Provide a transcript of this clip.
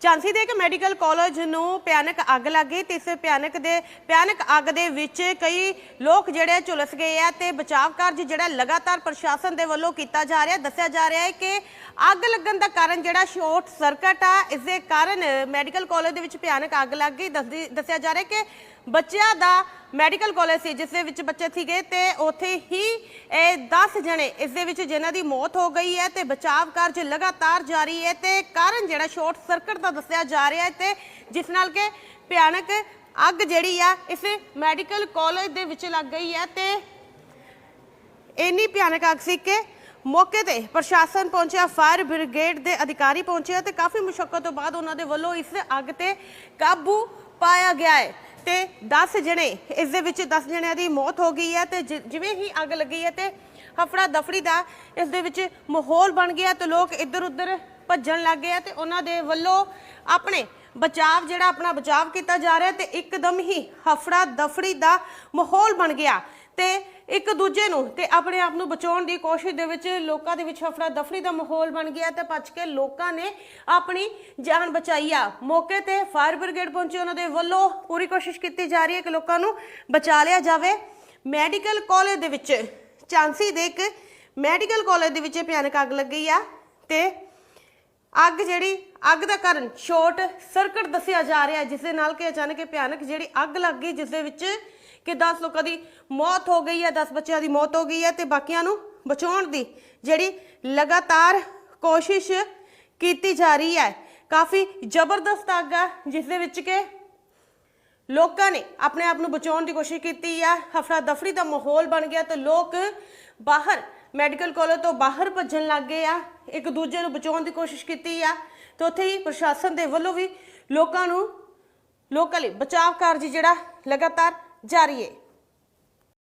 ਝਾਂਸੀ ਦੇ ਇੱਕ medical college ਨੂੰ ਭਿਆਨਕ ਅੱਗ ਲੱਗ ਗਈ ਤੇ ਇਸ ਭਿਆਨਕ ਦੇ, ਭਿਆਨਕ ਅੱਗ ਦੇ ਵਿੱਚ ਕਈ ਲੋਕ ਜਿਹੜੇ ਝੁਲਸ ਗਏ ਆ ਤੇ ਬਚਾਅ ਕਾਰਜ ਜਿਹੜਾ ਲਗਾਤਾਰ ਪ੍ਰਸ਼ਾਸਨ ਦੇ ਵੱਲੋਂ ਕੀਤਾ ਜਾ ਰਿਹਾ, ਦੱਸਿਆ ਜਾ ਰਿਹਾ ਹੈ ਕਿ ਅੱਗ ਲੱਗਣ ਦਾ ਕਾਰਨ ਜਿਹੜਾ ਸ਼ਾਰਟ ਸਰਕਟ ਆ, ਇਸ ਦੇ ਕਾਰਨ ਮੈਡੀਕਲ ਕਾਲਜ ਦੇ ਵਿੱਚ ਭਿਆਨਕ ਅੱਗ ਲੱਗ ਗਈ। ਦੱਸਦੀ- ਦੱਸਿਆ ਜਾ ਰਿਹਾ ਕਿ ਬੱਚਿਆਂ ਦਾ ਮੈਡੀਕਲ ਕਾਲਜ ਸੀ, ਜਿਸ ਦੇ ਵਿੱਚ ਬੱਚੇ ਸੀਗੇ ਤੇ ਉੱਥੇ ਹੀ ਇਹ 10 ਜਣੇ, ਇਸ ਦੇ ਵਿੱਚ ਜਿਨ੍ਹਾਂ ਦੀ ਮੌਤ ਹੋ ਗਈ ਹੈ ਤੇ ਬਚਾਵ ਕਾਰਜ ਲਗਾਤਾਰ ਜਾਰੀ ਹੈ ਤੇ ਕਾਰਨ ਜਿਹੜਾ ਸ਼ਾਰਟ ਸਰਕਟ ਦਾ ਦੱਸਿਆ ਜਾ ਰਿਹਾ ਹੈ ਤੇ ਜਿਸ ਨਾਲ ਕਿ ਭਿਆਨਕ ਅੱਗ ਜਿਹੜੀ ਆ, ਇਸ ਮੈਡੀਕਲ ਕਾਲਜ ਦੇ ਵਿੱਚ ਲੱਗ ਗਈ ਹੈ ਤੇ ਇੰਨੀ ਭਿਆਨਕ ਅੱਗ ਸੀ ਕਿ ਮੌਕੇ ਤੇ ਪ੍ਰਸ਼ਾਸਨ ਪਹੁੰਚਿਆ, ਫਾਇਰ ਬ੍ਰਿਗੇਡ ਦੇ ਅਧਿਕਾਰੀ ਪਹੁੰਚੇ ਤੇ ਕਾਫੀ ਮੁਸ਼ਕਲ ਤੋਂ ਬਾਅਦ ਉਹਨਾਂ ਦੇ ਵੱਲੋਂ ਇਸ ਅੱਗ ਤੇ ਕਾਬੂ ਪਾਇਆ ਗਿਆ ਹੈ। ਤੇ 10 ਜਣੇ, ਇਸ ਦੇ ਵਿੱਚ 10 ਜਣਿਆਂ ਦੀ ਮੌਤ ਹੋ ਗਈ ਹੈ ਤੇ ਜਿਵੇਂ ਹੀ ਅੱਗ ਲੱਗੀ ਹੈ ਤੇ ਹਫੜਾ ਦਫੜੀ ਦਾ ਇਸ ਦੇ ਵਿੱਚ ਮਾਹੌਲ ਬਣ ਗਿਆ ਤੇ ਲੋਕ ਇੱਧਰ ਉੱਧਰ ਭੱਜਣ ਲੱਗ ਗਏ ਆ ਤੇ ਉਹਨਾਂ ਦੇ ਵੱਲੋਂ ਆਪਣੇ ਬਚਾਵ, ਜਿਹੜਾ ਆਪਣਾ ਬਚਾਵ ਕੀਤਾ ਜਾ ਰਿਹਾ ਤੇ ਇੱਕਦਮ ਹੀ ਹਫੜਾ ਦਫੜੀ ਦਾ ਮਾਹੌਲ ਬਣ ਗਿਆ ਤੇ ਇੱਕ ਦੂਜੇ ਨੂੰ ਤੇ ਆਪਣੇ ਆਪ ਨੂੰ ਬਚਾਉਣ ਦੀ ਕੋਸ਼ਿਸ਼ ਦੇ ਵਿੱਚ ਲੋਕਾਂ ਦੇ ਵਿੱਚ ਹਫੜਾ ਦਫੜੀ ਦਾ ਮਾਹੌਲ ਬਣ ਗਿਆ ਤੇ ਭੱਜ ਕੇ ਲੋਕਾਂ ਨੇ ਆਪਣੀ ਜਾਨ ਬਚਾਈ ਆ। ਮੌਕੇ ਤੇ ਫਾਇਰ ਬ੍ਰਿਗੇਡ ਪਹੁੰਚੇ ਉਹਨਾਂ ਦੇ ਵੱਲੋਂ। ਪੂਰੀ ਕੋਸ਼ਿਸ਼ ਕੀਤੀ ਜਾ ਰਹੀ ਹੈ ਕਿ ਲੋਕਾਂ ਨੂੰ ਬਚਾ ਲਿਆ ਜਾਵੇ। ਮੈਡੀਕਲ ਕਾਲਜ ਦੇ ਵਿੱਚ ਚਾਂਸੀ ਦੇ ਇੱਕ ਮੈਡੀਕਲ ਕਾਲਜ ਦੇ ਵਿੱਚ ਇਹ ਭਿਆਨਕ ਅੱਗ ਲੱਗੀ ਆ ਤੇ ਅੱਗ ਜਿਹੜੀ, ਅੱਗ ਦਾ ਕਾਰਨ ਸ਼ਾਰਟ ਸਰਕਟ ਦੱਸਿਆ ਜਾ ਰਿਹਾ ਜਿਸ ਦੇ ਨਾਲ ਕਿ ਅਚਾਨਕ ਭਿਆਨਕ ਜਿਹੜੀ ਅੱਗ ਲੱਗ ਗਈ, ਜਿਸ ਦੇ ਵਿੱਚ ਕਿ 10 ਲੋਕਾਂ ਦੀ ਮੌਤ ਹੋ ਗਈ ਹੈ 10 ਬੱਚਿਆਂ ਦੀ ਮੌਤ ਹੋ ਗਈ ਹੈ ਤੇ ਬਾਕੀਆਂ ਨੂੰ ਬਚਾਉਣ ਦੀ ਜਿਹੜੀ ਲਗਾਤਾਰ ਕੋਸ਼ਿਸ਼ ਕੀਤੀ ਜਾ ਰਹੀ ਹੈ। ਕਾਫੀ ਜ਼ਬਰਦਸਤ ਅੱਗ ਹੈ ਜਿਸ ਦੇ ਵਿੱਚ ਕਿ ਲੋਕਾਂ ਨੇ ਆਪਣੇ ਆਪ ਨੂੰ ਬਚਾਉਣ ਦੀ ਕੋਸ਼ਿਸ਼ ਕੀਤੀ ਆ। ਹਫੜਾ ਦਫੜੀ ਦਾ ਮਾਹੌਲ ਬਣ ਗਿਆ ਤੇ ਲੋਕ ਬਾਹਰ, ਮੈਡੀਕਲ ਕਾਲਜ ਤੋਂ ਬਾਹਰ ਭੱਜਣ ਲੱਗ ਗਏ ਆ। ਇੱਕ ਦੂਜੇ ਨੂੰ ਬਚਾਉਣ ਦੀ ਕੋਸ਼ਿਸ਼ ਕੀਤੀ ਆ ਤੇ ਉੱਥੇ ਹੀ ਪ੍ਰਸ਼ਾਸਨ ਦੇ ਵੱਲੋਂ ਵੀ ਲੋਕਾਂ ਨੂੰ, ਲੋਕਾਂ ਲਈ ਬਚਾਅ ਕਾਰਜ ਜਿਹੜਾ ਲਗਾਤਾਰ ਜ਼ਾਰੀਏ।